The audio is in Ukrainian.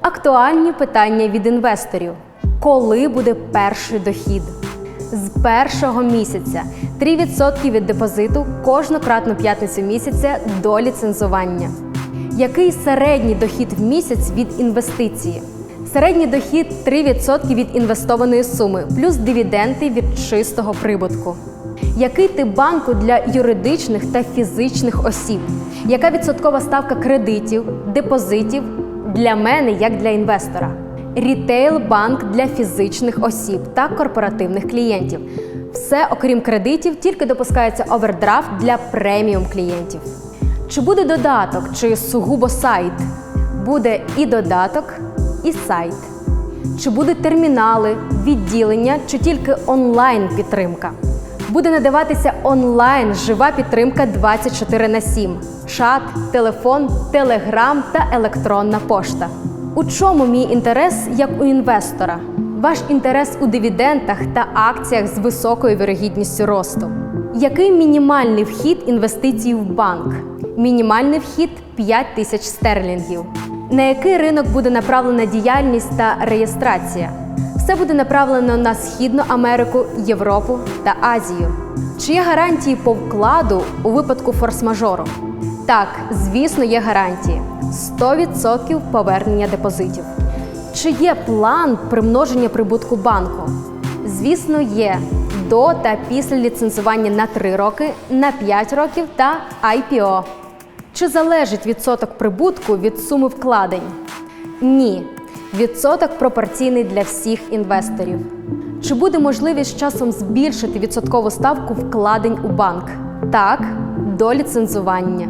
Актуальні питання від інвесторів: коли буде перший дохід? З першого місяця 3% від депозиту кожну кратну п'ятницю місяця до ліцензування. Який середній дохід в місяць від інвестиції? Середній дохід 3% від інвестованої суми, плюс дивіденди від чистого прибутку. Який тип банку для юридичних та фізичних осіб? Яка відсоткова ставка кредитів, депозитів для мене як для інвестора? Рітейл банк для фізичних осіб та корпоративних клієнтів. Все, окрім кредитів, тільки допускається овердрафт для преміум клієнтів. Чи буде додаток, чи сугубо сайт? Буде і додаток, і сайт. Чи будуть термінали, відділення, чи тільки онлайн підтримка? Буде надаватися онлайн жива підтримка 24 на 7, чат, телефон, телеграм та електронна пошта. У чому мій інтерес як у інвестора? Ваш інтерес у дивідендах та акціях з високою вірогідністю росту. Який мінімальний вхід інвестицій в банк? Мінімальний вхід 5 тисяч стерлінгів. На який ринок буде направлена діяльність та реєстрація? Все буде направлено на Східну Америку, Європу та Азію. Чи є гарантії по вкладу у випадку форс-мажору? Так, звісно, є гарантії: 100% повернення депозитів. Чи є план примноження прибутку банку? Звісно, є до та після ліцензування на 3 роки, на 5 років та IPO. Чи залежить відсоток прибутку від суми вкладень? Ні. Відсоток пропорційний для всіх інвесторів. Чи буде можливість з часом збільшити відсоткову ставку вкладень у банк? Так, до ліцензування.